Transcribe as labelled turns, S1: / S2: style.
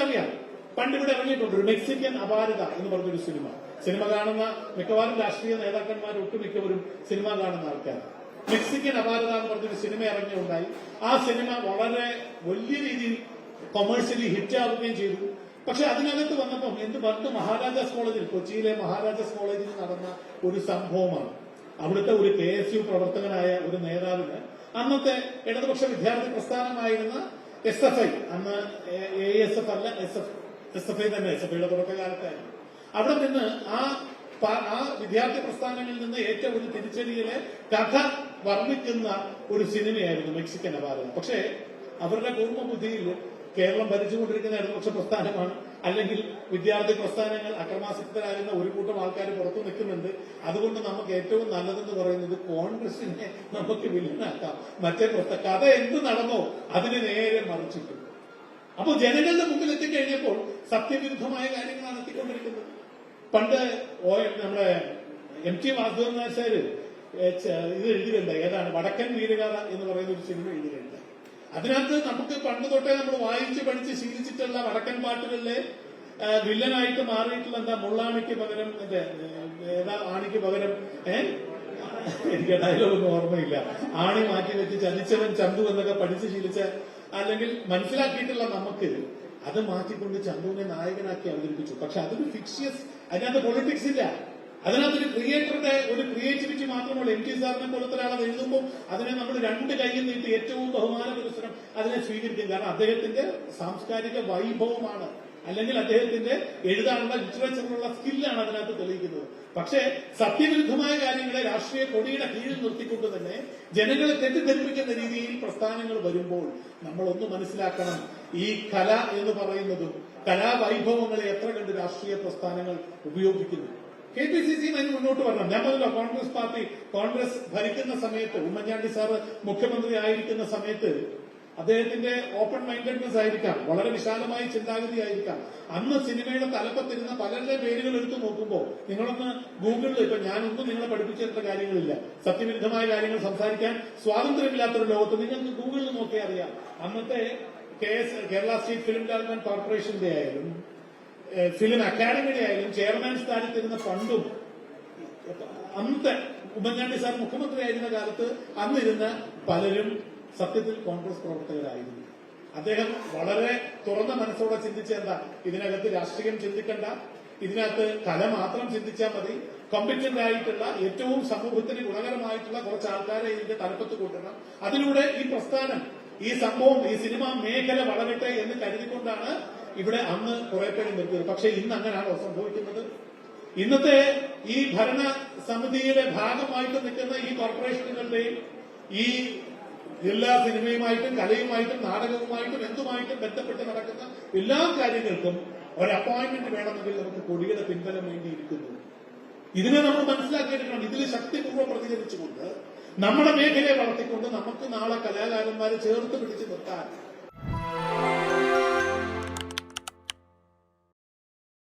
S1: നിങ്ങൾക്കറിയാം പണ്ട് ഇവിടെ ഇറങ്ങിയിട്ടുണ്ട് ഒരു മെക്സിക്കൻ അപാരത എന്ന് പറഞ്ഞൊരു സിനിമ. സിനിമ കാണുന്ന മിക്കവാറും രാഷ്ട്രീയ നേതാക്കന്മാർ ഒട്ടുമിക്കവരും സിനിമ കാണുന്ന ആൾക്കാർ മെക്സിക്കൻ അപാരത എന്ന് പറഞ്ഞൊരു സിനിമ ഇറങ്ങിയുണ്ടായി. ആ സിനിമ വളരെ വലിയ രീതിയിൽ കൊമേഴ്ഷ്യലി ഹിറ്റാവുകയും ചെയ്തു. പക്ഷെ അതിനകത്ത് വന്നപ്പോൾ എന്ത് പണ്ട് മഹാരാജാസ് കോളേജിൽ കൊച്ചിയിലെ മഹാരാജാസ് കോളേജിൽ നടന്ന ഒരു സംഭവമാണ്. അവിടുത്തെ ഒരു കെ എസ് യു പ്രവർത്തകനായ ഒരു നേതാവിന് അന്നത്തെ ഇടതുപക്ഷ വിദ്യാർത്ഥി പ്രസ്ഥാനമായിരുന്ന എസ് എഫ് ഐ. അന്ന് എ എസ് എഫ് അല്ല S F S F I തന്നെ എസ് എഫ് ഐയുടെ തുടക്കകാലത്തായിരുന്നു. അവിടെ നിന്ന് ആ ആ വിദ്യാർത്ഥി പ്രസ്ഥാനങ്ങളിൽ നിന്ന് ഏറ്റവും ഒരു തിരിച്ചടിയിലെ കഥ വർണിക്കുന്ന ഒരു സിനിമയായിരുന്നു മെക്സിക്കൻ അപാരം. പക്ഷേ അവരുടെ കുടുംബബുദ്ധിയിൽ കേരളം ഭരിച്ചുകൊണ്ടിരിക്കുന്ന ഇടതുപക്ഷ പ്രസ്ഥാനമാണ്. അല്ലെങ്കിൽ വിദ്യാർത്ഥി പ്രസ്ഥാനങ്ങൾ അക്രമാസക്തരാകുന്ന ഒരു കൂട്ടം ആൾക്കാർ പുറത്തു നിൽക്കുന്നുണ്ട്. അതുകൊണ്ട് നമുക്ക് ഏറ്റവും നല്ലതെന്ന് പറയുന്നത് കോൺഗ്രസിനെ നമുക്ക് വില്ലനാക്കാം. മറ്റേ പുറത്തെ കഥ എന്ത് നടന്നോ അതിന് നേരെ മറിച്ചിട്ടു. അപ്പോൾ ജനങ്ങളുടെ മുമ്പിൽ എത്തിക്കഴിഞ്ഞപ്പോൾ സത്യവിരുദ്ധമായ കാര്യങ്ങളാണ് എത്തിക്കൊണ്ടിരിക്കുന്നത്. പണ്ട് ഓ- നമ്മുടെ എം ടി വാസുദേവൻ നായർ ഇത് എഴുതിയിട്ടുണ്ട്. ഏതാണ്? വടക്കൻ വീരഗാഥ എന്ന് പറയുന്ന ഒരു സിനിമ എഴുതിയിട്ടുണ്ട്. അതിനകത്ത് നമുക്ക് പണ്ട് തൊട്ടേ നമ്മൾ വായിച്ച് പഠിച്ച് ശീലിച്ചിട്ടുള്ള വടക്കൻ പാട്ടുകളിലെ വില്ലനായിട്ട് മാറിയിട്ടുള്ള എന്താ മുള്ളാണിക്ക് പകരം ഏതാ ആണിക്ക് പകരം ഏ? എനിക്ക് ഡയലോഗൊന്നും ഓർമ്മയില്ല. ആണി മാറ്റി വെച്ച് ചതിച്ചവൻ ചന്തു എന്നൊക്കെ പഠിച്ച് ശീലിച്ച അല്ലെങ്കിൽ മനസ്സിലാക്കിയിട്ടുള്ള നമുക്ക് അത് മാറ്റിക്കൊണ്ട് ചന്തുവിനെ നായകനാക്കി അവതരിപ്പിച്ചു. പക്ഷെ അതൊരു ഫിക്ഷ്യസ് അതിനകത്ത് പൊളിറ്റിക്സ് ഇല്ല. അതിനകത്തൊരു ക്രിയേറ്ററുടെ ഒരു ക്രിയേറ്റിവിറ്റി മാത്രമുള്ള എം ടി സാറിനെ പോലത്തെ ഒരാളെ എഴുതുമ്പോൾ അതിനെ നമ്മൾ രണ്ട് കൈയിൽ നീട്ടി ഏറ്റവും ബഹുമാന പുരസ്സരം അതിനെ സ്വീകരിക്കും. കാരണം അദ്ദേഹത്തിന്റെ സാംസ്കാരിക വൈഭവമാണ്. അല്ലെങ്കിൽ അദ്ദേഹത്തിന്റെ എഴുതാനുള്ള ലിറ്ററേച്ചറിനുള്ള സ്കില്ലാണ് അതിനകത്ത് തെളിയിക്കുന്നത്. പക്ഷേ സത്യവിരുദ്ധമായ കാര്യങ്ങളെ രാഷ്ട്രീയ കൊടിയുടെ കീഴിൽ നിർത്തിക്കൊണ്ട് തന്നെ ജനങ്ങളെ തെറ്റിദ്ധരിപ്പിക്കുന്ന രീതിയിൽ പ്രസ്ഥാനങ്ങൾ വരുമ്പോൾ നമ്മൾ ഒന്ന് മനസ്സിലാക്കണം. ഈ കല എന്ന് പറയുന്നതും കലാവൈഭവങ്ങളെ എത്ര കണ്ട് രാഷ്ട്രീയ പ്രസ്ഥാനങ്ങൾ ഉപയോഗിക്കുന്നു. കെ പി സി സിയും അതിന് മുന്നോട്ട് വരണം. ഞാൻ പറഞ്ഞല്ലോ കോൺഗ്രസ് പാർട്ടി കോൺഗ്രസ് ഭരിക്കുന്ന സമയത്ത് ഉമ്മൻചാണ്ടി സാറ് മുഖ്യമന്ത്രി ആയിരിക്കുന്ന സമയത്ത് അദ്ദേഹത്തിന്റെ ഓപ്പൺ മൈൻഡഡ്നെസ് ആയിരിക്കാം. വളരെ വിശാലമായ ചിന്താഗതി ആയിരിക്കാം. അന്ന് സിനിമയുടെ തലപ്പത്തിരുന്ന പലരുടെ പേരുകൾ എടുത്തു നോക്കുമ്പോൾ നിങ്ങളൊന്ന് ഗൂഗിളിൽ ഇപ്പൊ ഞാനൊന്നും നിങ്ങളെ പഠിപ്പിച്ചിട്ട കാര്യങ്ങളില്ല. സത്യവിരുദ്ധമായ കാര്യങ്ങൾ സംസാരിക്കാൻ സ്വാതന്ത്ര്യമില്ലാത്തൊരു ലോകത്ത് നിങ്ങൾക്ക് ഗൂഗിളിൽ നോക്കിയാൽ അറിയാം. അന്നത്തെ കേരള സ്റ്റേറ്റ് ഫിലിം ഡെവലപ്മെന്റ് കോർപ്പറേഷന്റെ ആയാലും ഫിലിം അക്കാഡമിയുടെ ആയാലും ചെയർമാൻ സ്ഥാനത്തിരുന്ന ഫണ്ടും അന്നത്തെ ഉമ്മൻചാണ്ടി സാർ മുഖ്യമന്ത്രി ആയിരുന്ന കാലത്ത് അന്നിരുന്ന പലരും സത്യത്തിൽ കോൺഗ്രസ് പ്രവർത്തകരായിരുന്നു. അദ്ദേഹം വളരെ തുറന്ന മനസ്സോടെ ചിന്തിച്ചേണ്ട ഇതിനകത്ത് രാഷ്ട്രീയം ചിന്തിക്കണ്ട. ഇതിനകത്ത് കല മാത്രം ചിന്തിച്ചാൽ മതി. കോമ്പറ്റന്റ് ആയിട്ടുള്ള ഏറ്റവും സമൂഹത്തിന് ഗുണകരമായിട്ടുള്ള കുറച്ച് ആൾക്കാരെ ഇതിന്റെ തലപ്പത്ത് കൂട്ടണം അതിലൂടെ ഈ പ്രസ്ഥാനം ഈ സംഭവം ഈ സിനിമ മേഖല വളരട്ടെ എന്ന് കരുതിക്കൊണ്ടാണ് ഇവിടെ അന്ന് കുറെ പേര് നിർത്തിയത് പക്ഷെ ഇന്ന് അങ്ങനെയാണോ സംഭവിക്കുന്നത്? ഇന്നത്തെ ഈ ഭരണ സമിതിയുടെ ഭാഗമായിട്ട് നിൽക്കുന്ന ഈ കോർപ്പറേഷനുകളുടെയും ഈ എല്ലാ സിനിമയുമായിട്ടും കലയുമായിട്ടും നാടകവുമായിട്ടും എന്തുമായിട്ടും ബന്ധപ്പെട്ട് നടക്കുന്ന എല്ലാ കാര്യങ്ങൾക്കും ഒരു അപ്പോയിന്റ്മെന്റ് വേണമെങ്കിൽ നമുക്ക് കൊടിയുടെ പിൻബലം വേണ്ടിയിരിക്കുന്നു. ഇതിനെ നമ്മൾ മനസ്സിലാക്കിയിട്ടുണ്ട് ഇതിൽ ശക്തിപൂർവം പ്രതികരിച്ചുകൊണ്ട് നമ്മുടെ മേഖലയെ വളർത്തിക്കൊണ്ട് നമുക്ക് നാളെ കലാകാരന്മാരെ ചേർത്ത് പിടിച്ചു നിർത്താൻ